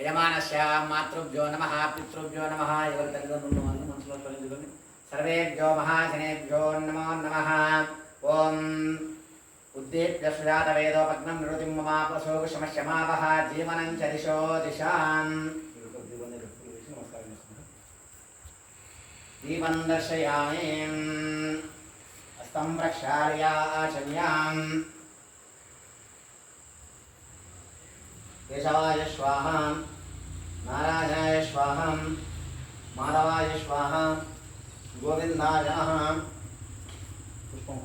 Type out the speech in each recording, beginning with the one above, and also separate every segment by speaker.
Speaker 1: యజమానస్య మాతృభ్యో నమ పితృభ్యో నమ ఎవరి తల్లిదండ్రులు వాళ్ళు మనసులో స్మరించుకొని సర్వేభ్యో మహాజనేభ్యో నమో నమ. ఓం. ఉద్దీప్య సుజాత వేదోపగ్నం నిరుతిం మమాపసోగు శమశమావహ జీవనం చ దిశో దిశాం. దీపం దర్శయామి. హస్తం ప్రక్షాళ్య केशवाय स्वाहा, नारायणाय स्वाहा, माधवाय स्वाहा, गोविंदाय पुष्पं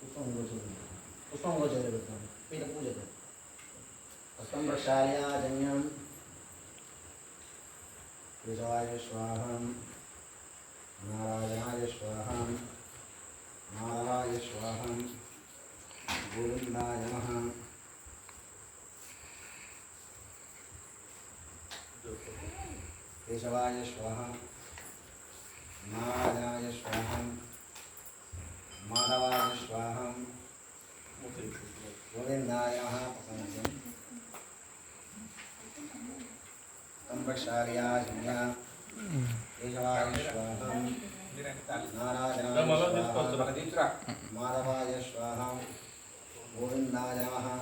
Speaker 1: पुष्पं पुष्पं गोचरे पीतं पूजते हस्तं केशवाय स्वाहा। नारायणाय स्वाहा माधवाय स्वाहा गोविंदाय केशवाय स्वाहा, नारायणाय स्वाहा, माधवाय स्वाहा गोविन्दाय महापकंसम् संप्रक्षार्याय संज्ञा केशवाय नारायणाय माधवाय स्वाहा गोविन्दाय नमः